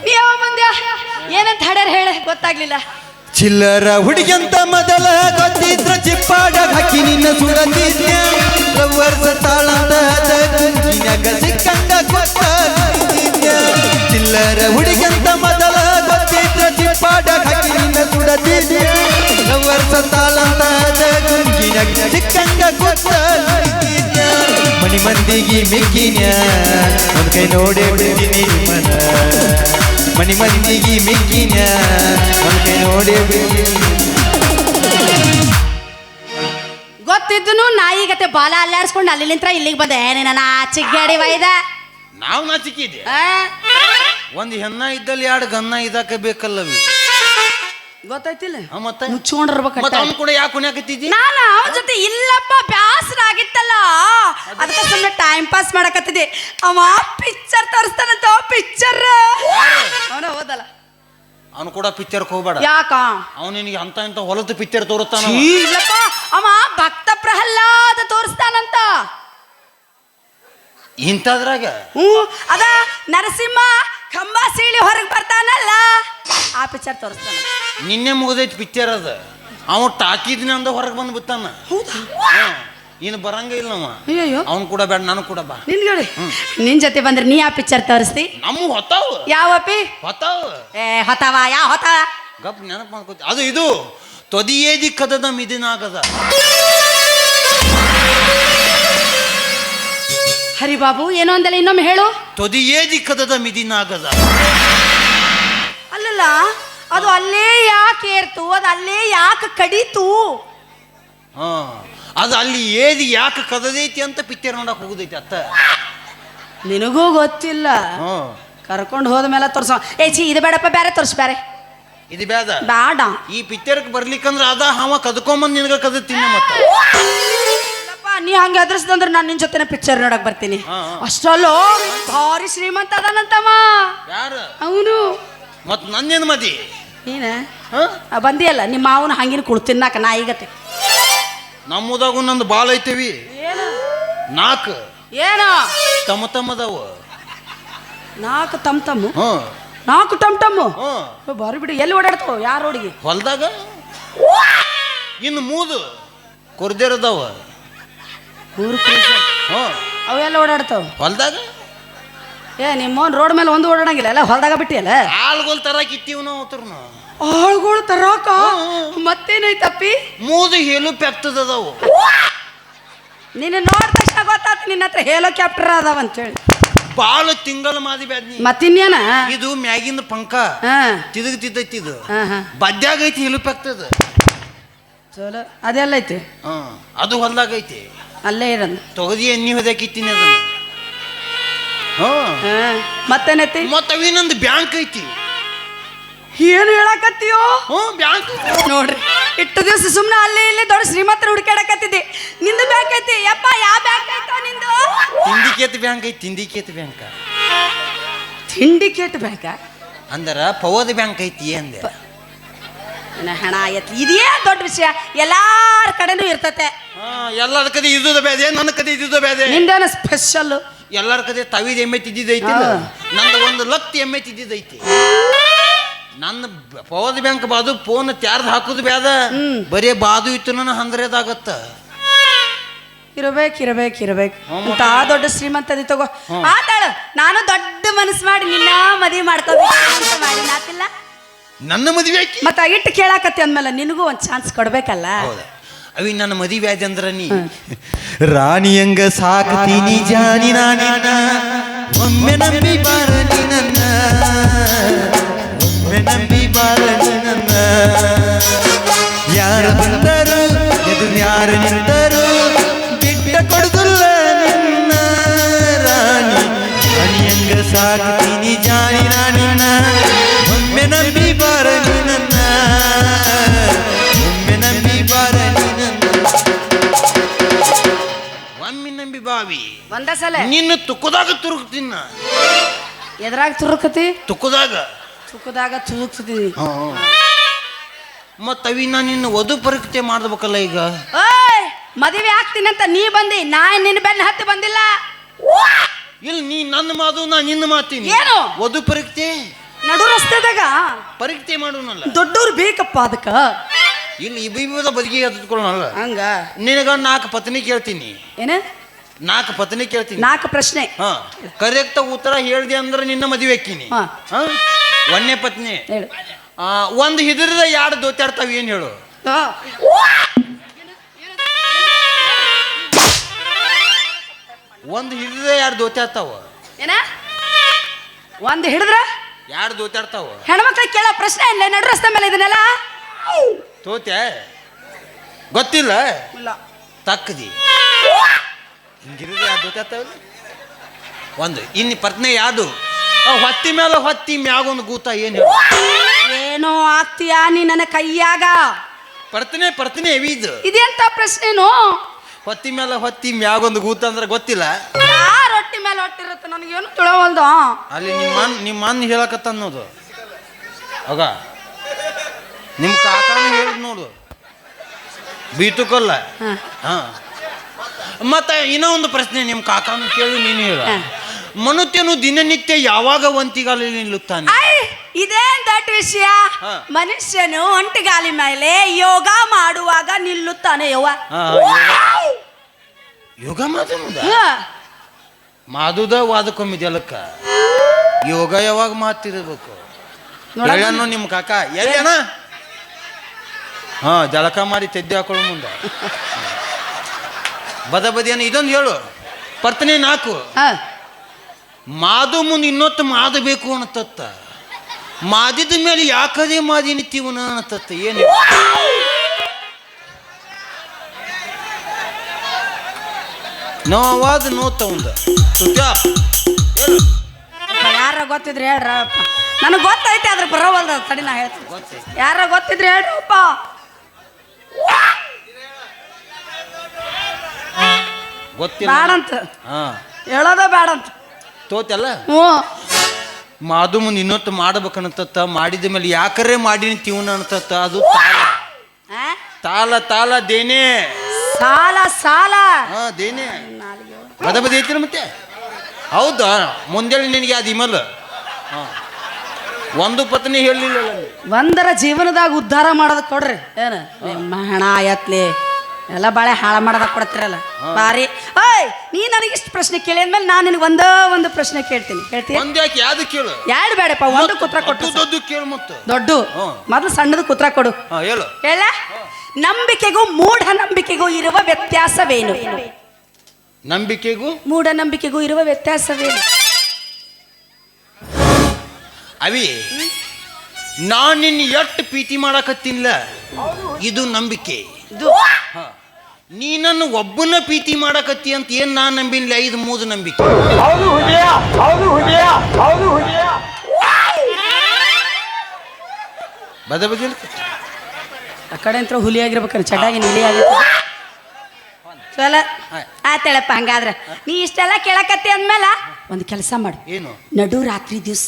ನೀ ಯಾವಾಗ ಬಂದ್ಯಾ ಏನಂತ ಹಾಡ್ಯಾರ ಹೇಳ, ಗೊತ್ತಾಗ್ಲಿಲ್ಲ. ಚಿಲ್ಲರ ಹುಡುಗಂತ ಮೊದಲ ಗೊತ್ತಿದ್ರ ಚಿಪ್ಪಾಡ ಹಾಕಿ ನಿನ್ನ ಲವ್ವರ್ಸ ತಾಳಂತ ಚಿಲ್ಲರ ಹುಡುಗಂತ ಮೊದಲ ಗೊತ್ತಿದ್ರ ಚಿಪ್ಪಾಡ ಹಾಕಿ ನಿನ್ನ ಸುಡತಿದ್ಯ ಲವ್ವರ್ಸ ತಾಳಂತ ಗುಂಗಿನಾಗ ಸಿಕ್ಕಂಗ ಗೊತ್ತಿದ್ಯ ಮಣಿ ಮಂದಿಗೆ ಮಿಕ್ಕಿನ. ಒಂದು ಕೈ ನೋಡೇ ಬಿಡ್ತೀನಿ ಮನ. ಮಣಿ ಮಂದಿಗೆ ಮಿಕ್ಕಿನ. ಒಂದು ಕೈ ನೋಡೇ ಬಿಡ್ತೀನಿ ಗೊತ್ತಿದ್ದನು ನಾಯಿಗತೆ ಬಾಲ ಅಲ್ಲಾಡ್ಸ್ಕೊಂಡು ಅಲ್ಲಿಂತ್ರ ಇಲ್ಲಿಗೆ ಬಂದೆ. ಏನೇನ ಚಿಗ್ಗಾಡಿ ವೈದ. ನಾವು ನಾಚಿಕಿದ್ದೆ ಆ? ಒಂದು ಹೆಣ್ಣ ಇದ್ದಲ್ಲಿ ಎರಡು ಗನ್ನ ಇದಾಕ ಬೇಕಲ್ಲವಿ ಗೊತ್ತಾಯ್ತಿಲ್ಲ? ಮತ್ತೆ? ಮುಚ್ಕೊಂಡಿರ್ಬೇಕು ಮತ್ತೆ ಅವ್ನು ಕೂಡ ಯಾಕೆ ಕುಣ್ಯಾಕತ್ತಿದ್ದಿ ನಾನು? ಅವನ ಜೊತೆ ಇಲ್ಲಪ್ಪ ಬ್ಯಾಸರ ಆಗಿತ್ತಲ್ಲ ಅದಕ್ಕೆ ಸುಮ್ಮನೆ ಟೈಮ್ ಪಾಸ್ ಮಾಡಕತ್ತಿದ್ದೆ. ಅವ ಪಿಕ್ಚರ್ ತರಿಸ್ತಾನಂತ ಪಿಕ್ಚರ್ ಅವನ ಹೋದಲ್ಲ. ಅವನು ಕೂಡ ಪಿಕ್ಚರ್ಗೆ ಹೋಗ್ಬೇಡ. ಯಾಕ? ಅವ್ನು ನಿನಗೆ ಅಂತ ಇಂತ ಹೊಲದ ಪಿಕ್ಚರ್ ತೋರಿಸ್ತಾನ ಇಲ್ಲಪ್ಪ. ಅವ ಭಕ್ತ ಪ್ರಹ್ಲಾದ ತೋರಿಸ್ತಾನಂತ. ಇಂಥದ್ರಾಗ? ಹ್ಞೂ ಅದ ನರಸಿಂಹ ಕಂಬ ಸೀಳಿ ಹೊರಗೆ ಬರ್ತಾನಲ್ಲ. ಆ ಪಿಕ್ಚರ್ ತೋರಿಸ್ತಾನ ನಿನ್ನೆ ಮುಗಿದೈತಿ ಪಿಕ್ಚರ್ ಅದ. ಅವ ಟಾಕಿದ್ನಿಂದ ಹೊರಗೆ ಬಂದು ಬಿತ್ತಾನ ಇನ್ನು ಬರಂಗ ಇಲ್ಲ ಅವ. ಅಯ್ಯೋ ಅವ್ನು ಕೂಡ ಬೇಡ ನಾನು ಕೂಡ ಬಾ. ನಿನ್ಗಡೆ ನಿನ್ ಜೊತೆ ಬಂದ್ರೆ ನೀ ಆ ಪಿಕ್ಚರ್ ತೋರಿಸ್ತಿ? ನಮ್ಮ ಹೊತ್ತಾವ. ಯಾವಪ್ಪಿ ಹೊತ್ತಾವ. ಏ ಹೊತವ ಯಾವ ಹೊತ್ತ? ಗಪ್ ನೆನಪು ಮಾಡ್ಕೋತಿ. ಅದು ಇದು. ತೊದಿಯೇದಿ ಕದದ ಮಿದಿನಾಗದ. ಹರಿಬಾಬು ಏನೋ ಅಂದಲ್ಲ ಇನ್ನೊಮ್ಮೆ ಹೇಳು. ತೊದಿಯೇದಿ ಕದದ ಮಿದಿನಾಗದ. ಅಲ್ಲಲ್ಲ. ಅದು ಅಲ್ಲೇ ಯಾಕೆ ಏರ್ತು? ಅದು ಅಲ್ಲೇ ಯಾಕೆ ಕಡಿತು? ಹಾ ಅದು ಅಲ್ಲಿ ಏದಿ ಯಾಕೆ ಕದದೈತಿ ಅಂತ ಪಿಕ್ಚರ್ ನೋಡಕ್ ಹೋಗುದೈತಿ ಅತ್ತ. ನಿನಗೂ ಗೊತ್ತಿಲ್ಲ. ಹ್ಮ್ ಕರ್ಕೊಂಡು ಹೋದ ಮೇಲೆ ತೋರ್ಸ. ಏ ಚಿ ಇದು ಬೇಡಪ್ಪ ಬೇರೆ ತೋರ್ಸ್ ಬೇರೆ. ಇದು ಬೇಡ. ಬೇಡ. ಈ ಪಿಕ್ಚರ್ಗೆ ಬರ್ಲಿಕ್ಕಂದ್ರ ಅದ ಹಾವ ಕದ್ಕೊಂಬಂದ್ ನಿನಗ ಕದತೀನಿ ಮತ್ತೆ. ಇಲ್ಲಪ್ಪ, ನೀ ಹಂಗೆ ಎದುರಿಸ್ದಂದ್ರೆ ನಾನು ನಿನ್ ಜೊತೆನ ಪಿಕ್ಚರ್ ನೋಡಕ್ ಬರ್ತೀನಿ. ಹಾ, ಹಾ. ಅಷ್ಟಲ್ಲೋ ಭಾರಿ ಶ್ರೀಮಂತ ಅದಾನಂತಮ್ಮ. ಯಾರು? ಅವನು ಮತ್ ನನ್ನೇನ್ ಮದಿ? ಆ, ಬಂದಿಯಲ್ಲ ನಿಮ್ಮ ಮಾವನ ಹಂಗಿನ ಕುಳ್ ತಿನ್ನಾಕ ನಾಯಿಗತೆ ನಮ್ಮದಾಗ ನಂದು ಬಾಳ ಐತೆವಿ. ಏನು? ನಾಲ್ಕು ಏನು? ತಮ್ಮ ತಮ್ಮದಾವ. ನಾಲ್ಕು ತಮ್ ತಮ್ಮ? ಹ್ಮ್ ನಾಲ್ಕು ಟಮ್ ಟಮ್ಮು? ಬಾರಿ ಬಿಡಿ ಎಲ್ಲಿ ಓಡಾಡ್ತಾವ ಯಾರ ಹುಡುಗಿ ಹೊಲ್ದಾಗ? ಇನ್ನು ಮೂದು ಕೊರ್ದಿರದವ. ಮೂರು ಅವೆಲ್ಲ ಓಡಾಡ್ತಾವ? ಹೊಲ್ದಾಗ? ಏ ನಿಮ್ಮವನ್ ರೋಡ್ ಮೇಲೆ ಒಂದು ಓಡಾಡಂಗಿಲ್ಲ ಎಲ್ಲ ಹೊಲ್ದಾಗ ಬಿಟ್ಟಿಯಲ್ಲ ಆಳ್ಗೋಲ್ ತರಕ್ ಇತ್ತೀವ್ ನಾವು ಅವ್ರನ್ನ ಆಳುಗಳು ತರಾಕ? ಮತ್ತೇನೈತಪ್ಪಿ? ಮೂದು ಹೇಲು ಪೆಕ್ತದವು ನಿನ್ನ ನೋಡಿದ ತಕ್ಷಣ ಗೊತ್ತಾತು ನಿನ್ನ ಹತ್ರ ಹೇಲೋ ಕ್ಯಾಪ್ಟರ್ ಅದಾವ ಅಂತೇಳಿ. ಬಾಳ ತಿಂಗಳ ಮಾದಿ ಬ್ಯಾದ್ನಿ ಮತ್ತಿನ್ಯನ? ಇದು ಮ್ಯಾಗಿಂದ ಪಂಕ. ತಿದಗ್ ತಿದ್ದೈತಿ ಇದು. ಬದ್ದಾಗೈತಿ ಬದ್ಯಾಗ ಐತಿ ಹೇಲು ಪೆಕ್ತದ ಚಲೋ. ಅದೆಲ್ಲ ಐತಿ? ಅದು ಹೊಲ್ದಾಗ ಐತಿ ಅಲ್ಲೇ ಇರೋದು. ತೊಗದಿ ಎಣ್ಣಿ ಹೊದ್ಯಾಕಿತ್ತೀನಿ ಅದನ್ನ. ಹಾ. ಮತ್ತೇನೈತಿ? ಮತ್ತ ಅವಿನೊಂದು ಬ್ಯಾಂಕ್ ಐತಿ. ಏನು ಹೇಳಕತ್ತೀಯೋ? ಹ್ಞೂ ಬ್ಯಾಂಕ್ ನೋಡ್ರಿ ಇಟ್ಟು ದಿವಸ ಸುಮ್ಮನೆ ಅಲ್ಲಿ ಇಲ್ಲಿ ದೊಡ್ಡ ಶ್ರೀಮಂತರ ಹುಡುಕಾಡಕತ್ತಿದ್ದೆ ನಿಂದು ಬ್ಯಾಂಕ್ ಐತಿ? ಯಪ್ಪ ಯಾವ ಬ್ಯಾಂಕ್ ಐತೋ ನಿಂದು? ತಿಂಡಿಕೇತ್ ಬ್ಯಾಂಕ್ ಐತಿ ತಿಂಡಿಕೇತ್ ಬ್ಯಾಂಕ್. ತಿಂಡಿಕೇಟ್ ಬ್ಯಾಂಕ? ಅಂದರ ಪವದ ಬ್ಯಾಂಕ್ ಐತಿ ಅಂದೆ. ನನ್ನ ಹಣ ಐತಿ ಇದೇ ದೊಡ್ಡ ವಿಷಯ. ಎಲ್ಲಾರ ಕಡೆನೂ ಇರ್ತತೆ. ಎಲ್ಲರ ಕದೆ ಇದ್ದುದ ಬೇದೆ ನನ್ನ ಕದೆ ಇದ್ದುದ ಬೇದೆ ನಿಂದೇನ ಸ್ಪೆಷಲ್ ಎಲ್ಲರ ಕದೆ ತವಿದ ಎಮ್ಮೆ ತಿದ್ದಿದ್ದೈತಿ. ನಂದು ಒಂದು ಲತ್ ಎಮ್ಮೆ ತಿದ್ದಿದ್ದೈತಿ. ನನ್ನ ಪವರ್ ಬ್ಯಾಂಕ್ ಬಾದು ಫೋನ್ ತ್ಯಾರ್ದು ಹಾಕುದು ಬ್ಯಾದ ಬರೇ ಬಾದು ಇತ್ತು ನನ್ನ ಹಂದ್ರೆದಾಗತ್ತ. ಇರಬೇಕು ಇರಬೇಕು ಇರಬೇಕು. ಆ ಅಂತ ದೊಡ್ಡ ಶ್ರೀಮಂತದಿ ತಗೋ. ಆತಾಳ ನಾನು ದೊಡ್ಡ ಮನಸ್ಸು ಮಾಡಿ ನಿನ್ನ ಮದುವೆ ಮಾಡ್ಕೋಬೇಕು ಅಂತ ಮಾಡಿ ನಾತಿಲ್ಲ ನನ್ನ ಮದುವೆ ಮತ್ತೆ ಮತ್ತ ಇಟ್ಟು ಕೇಳಾಕತ್ತಿ ಅಂದ್ಮೇಲೆ ನಿನಗೂ ಒಂದು ಚಾನ್ಸ್ ಕೊಡ್ಬೇಕಲ್ಲ? ಅವಿ ನನ್ನ ಮದುವೆ ಅಂದ್ರ ನೀ? ರಾಣಿಯಂಗ ಸಾಕ್ತೀನಿ ಜಾನಿ ನಾನಿನ್ನ ಒಮ್ಮೆ ನಂಬಿ ಬಾರ ನೀ ನನ್ನ. ಸಲ ನಿನ್ನ ತುಕ್ಕದಾಗ ತುರುಕ್ತಿನ ಎದ್ರಾಗ ತುರುಕತಿ? ತುಕ್ಕದಾಗ ತುಕ್ಕದಾಗ ತುರುಕ್ತಿದ್ದೀನಿ ಮತ್ತ ಅವಿ ನಾ ನಿನ್ನ ವಧು ಪರೀಕ್ಷೆ ಮಾಡ್ಬೇಕಲ್ಲ ಈಗ. ಓಯ್ ಮದುವೆ ಅಂತ ನೀ ಬಂದಿ ನಾ ನಿನ್ನ ಬೆನ್ನ ಹತ್ತಿ ಬಂದಿಲ್ಲ? ಇಲ್ಲಿ ನೀ ನನ್ನ ಮಾತು ನಾ ನಿನ್ನ ಮಾತೀನಿ. ಏನು? ವಧು ಪರೀಕ್ಷೆ ನಡು ರಸ್ತೆದಾಗ ಪರೀಕ್ಷೆ ಮಾಡೋಣಲ್ಲ ದೊಡ್ಡವ್ರು ಬೇಕಪ್ಪ ಅದಕ್ಕ? ಇಲ್ಲಿ ಇಬ್ಬಿಬ್ಬದ ಬದುಕಿಗೆ ಹತ್ತಿಕೊಳ್ಳೋಣಲ್ಲ ಹಂಗ? ನಿನಗ ನಾಲ್ಕು ಪತ್ನಿ ಕೇಳ್ತೀನಿ. ಏನ? ನಾಲ್ಕು ಪತ್ನಿ ಕೇಳ್ತೀನಿ. ನಾಲ್ಕು ಪ್ರಶ್ನೆ. ಹಾ ಕರೆಕ್ಟ್ ಉತ್ತರ ಹೇಳ್ದೆ ಅಂದ್ರೆ ನಿನ್ನ ಮದುವೆ ಹಾಕಿನಿ ಹಾ. ಒಂದನೇ ಪತ್ನಿ. ಹೇಳು. ಆ, ಒಂದು ಹಿದಿರಿದ ಎರಡು ದೋತಾಡ್ತಾವ ಏನು ಹೇಳು. ಒಂದು ಹಿಡಿದ ಯಾರು ದೋತಾಡ್ತಾವ? ಏನ? ಒಂದು ಹಿಡಿದ್ರ? ಎರಡು ದೋತಾಡ್ತಾವ? ಹೆಣ್ಮಕ್ಳಿಗೆ ಕೇಳೋ ಪ್ರಶ್ನೆ ಇಲ್ಲ ನಡು ರಸ್ತೆ ಮೇಲೆ ಇದನ್ನೆಲ್ಲ? ತೋತೆ. ಗೊತ್ತಿಲ್ಲ? ಇಲ್ಲ. ತಕ್ಕದಿ ಹಿಂಗಿರಿದ ಎರಡು ಗೊತ್ತಾಗ್ತಾವಲ್ಲ ಒಂದು ಇನ್ನು ಪತ್ನಿ ಯಾವುದು ಹೊತ್ತಿ ಮೇಲೆ ಹೊತ್ತಿ ಮ್ಯಾಗೊಂದು ಗೂತ ಏನು ಏನೋ ಆಗ್ತೀಯಾ ನೀ ನನ್ನ ಕೈಯಾಗ? ಪರ್ತನೆ ಪರ್ತನೆ ಇದು ಇದೆಂತ ಪ್ರಶ್ನೆನು? ಹೊತ್ತಿ ಮೇಲೆ ಹೊತ್ತಿ ಮ್ಯಾಗೊಂದು ಗೂತ ಅಂದ್ರೆ ಗೊತ್ತಿಲ್ಲ. ಯಾರ ರೊಟ್ಟಿ ಮೇಲೆ ಹೊಟ್ಟಿರುತ್ತೆ? ನನಗೇನು ತಿಳವಲ್ದು? ಅಲ್ಲಿ ನಿಮ್ಮ ಅನ್ ನಿಮ್ಮ ಹೇಳಕತ್ತ ಅನ್ನೋದು. ಆಗ ನಿಮ್ಮ ಕಾಕಾನು ಹೇಳಿದ್ ನೋಡು. ಬೀತುಕಲ್ಲ. ಹಾ. ಮತ್ತೆ ಇನ್ನೂ ಒಂದು ಪ್ರಶ್ನೆ ನಿಮ್ಮ ಕಾಕಾನು ಕೇಳಿ ನೀನು ಹೇಳ. ಮನುತ್ಯನು ಮನುಷ್ಯನು ದಿನನಿತ್ಯ ಯಾವಾಗ ಒಂತಿಗಾಲಿ ನಿಲ್ಲುತ್ತಾನೆ? ಇದೇನ್ ದೊಡ್ಡ ವಿಷಯ ಮನುಷ್ಯನು ಒಂಟಿಗಾಲಿ ಮೇಲೆ ಯೋಗ ಮಾಡುವಾಗ ನಿಲ್ಲುತ್ತಾನೆ ಯವ್ವ. ಯೋಗ ಮಾತುದ ಹಾ. ಮಾದುದ ವಾದಕ್ಕೊಮ್ಮೆ ಜಲಕ್ಕ ಯೋಗ ಯಾವಾಗ ಮಾತಿರ್ಬೇಕು. ನಿಮ್ ನಿಮ್ಮ ಕಾಕ ಎಲ್ಲೇನ ಹಾ ಜಳಕ ಮಾಡಿ ತೆದ್ದು ಹಾಕೊಳ್ಳೋ ಮುಂದೆ. ಬದ ಬದಿಯನ್ನು ಇದೊಂದು ಹೇಳು. ಪರ್ತನೆ ನಾಲ್ಕು. ಹಾ. ಮಾದು ಮುಂದೆ ಇನ್ನೊತ್ತು ಮಾದು ಬೇಕು ಅನ್ನತತ್ತ. ಮಾದಿದ ಮೇಲೆ ಯಾಕದೇ ಮಾದಿ ನಿತ್ತೀವನ ಅನ್ನತತ್ತ. ಏನು ನೋವಾದ ನೋ ತಗೊಂಡ ಹೇಳು. ಯಾರ ಗೊತ್ತಿದ್ರೆ ಹೇಳ್ರಪ್ಪ. ನನಗೆ ಗೊತ್ತೈತೆ ಆದ್ರೆ ಬರೋವಲ್ದ ಸಡಿ ನಾ ಹೇಳ್ತೀನಿ. ಯಾರ ಗೊತ್ತಿದ್ರೆ ಹೇಳ್ರಪ್ಪ. ಗೊತ್ತಿಲ್ಲ. ಬೇಡಂತ ಹಾ. ಹೇಳೋದ ಬ್ಯಾಡಂತ. ತೋತಲ್ಲ? ಹ್ಞೂ. ಮಾದು ಮುಂದೆ ಇನ್ನೊತ್ತು ಮಾಡ್ಬೇಕನ್ನತ್ತ ಮಾಡಿದ ಮೇಲೆ ಯಾಕರೇ ಮಾಡಿನಿ ತೀವ್ನ ಅನ್ಸತ್ತ ಅದು ತಾಳ. ಆ? ತಾಲ ತಾಲ ದೇನೆ. ಸಾಲ ಸಾಲ. ಹಾ ದೇನೆ. ಬದ ಪದ ಐತಿ ಮತ್ತೆ? ಹೌದಾ? ಮುಂದೆ ನಿನಗೆ ಅದು ಇಮಲ್. ಹಾ. ಒಂದು ಪತ್ನಿ ಹೇಳಲಿಲ್ಲ ಒಂದರ ಜೀವನದಾಗ ಉದ್ಧಾರ ಮಾಡೋದಕ್ಕೆ ಕೊಡ್ರಿ. ಏನು? ನಿಮ್ಮ ಹಣ ಎಲ್ಲ ಬಾಳೆ ಹಾಳು ಮಾಡೋದಕ್ಕೆ ಕೊಡ್ತಿರಲ್ಲ? ಬಾರಿ. ಓಯ್ ನೀ ನನಗೆ ಇಷ್ಟು ಪ್ರಶ್ನೆ ಕೇಳಿ ಅಂದ್ಮೇಲೆ ನಾನು ನಿನಗೆ ಒಂದೇ ಒಂದು ಪ್ರಶ್ನೆ ಕೇಳ್ತೀನಿ. ಹೇಳ್ತೀನಿ ಯಾವ್ದು ಕೇಳು? ಎರಡು ಬೇಡಪ್ಪ ಒಂದು ಕುತ್ರ ಕೊಟ್ಟು ದೊಡ್ಡ ಕೇಳು ಮತ್ತು. ದೊಡ್ಡ. ಹ್ಮ್. ಮೊದಲು ಸಣ್ಣದು ಕುತ್ರ ಕೊಡು. ಹೇಳು. ಹೇಳ? ನಂಬಿಕೆಗೂ ಮೂಢ ನಂಬಿಕೆಗೂ ಇರುವ ವ್ಯತ್ಯಾಸವೇನು? ನಂಬಿಕೆಗೂ? ಮೂಢನಂಬಿಕೆಗೂ ಇರುವ ವ್ಯತ್ಯಾಸವೇನು? ಅವಿ ನಾನು ನಿನ್ನ ಎಷ್ಟು ಪ್ರೀತಿ ಮಾಡಕತ್ತಿಲ್ಲ ಇದು ನಂಬಿಕೆ. ಇದು. ನೀನನ್ನು ನೀ ನನ್ನ ಒಬ್ಬನ ಪ್ರೀತಿ ಮಾಡಕತ್ತಿ ಅಂತ ಏನ್ ನಾ ನಂಬಿಲ್ಲ ಐದು ಮೂದು ನಂಬಿಕೆ. ಬದ ಬದಿ ಆ ಕಡೆ ಅಂತ ಹುಲಿ ಆಗಿರ್ಬೇಕಾರೆ ಚಟಾಗಿ ನೀಲಿ ಆಗಿತ್ತು. ಚಲ. ಆತೇಳಪ್ಪ ಹಂಗಾದ್ರೆ. ನೀ ಇಷ್ಟೆಲ್ಲ ಕೇಳಕತ್ತಿ ಅಂದ್ಮೇಲೆ ಒಂದು ಕೆಲಸ ಮಾಡು. ಏನು? ನಡು ರಾತ್ರಿ ದಿವ್ಸ.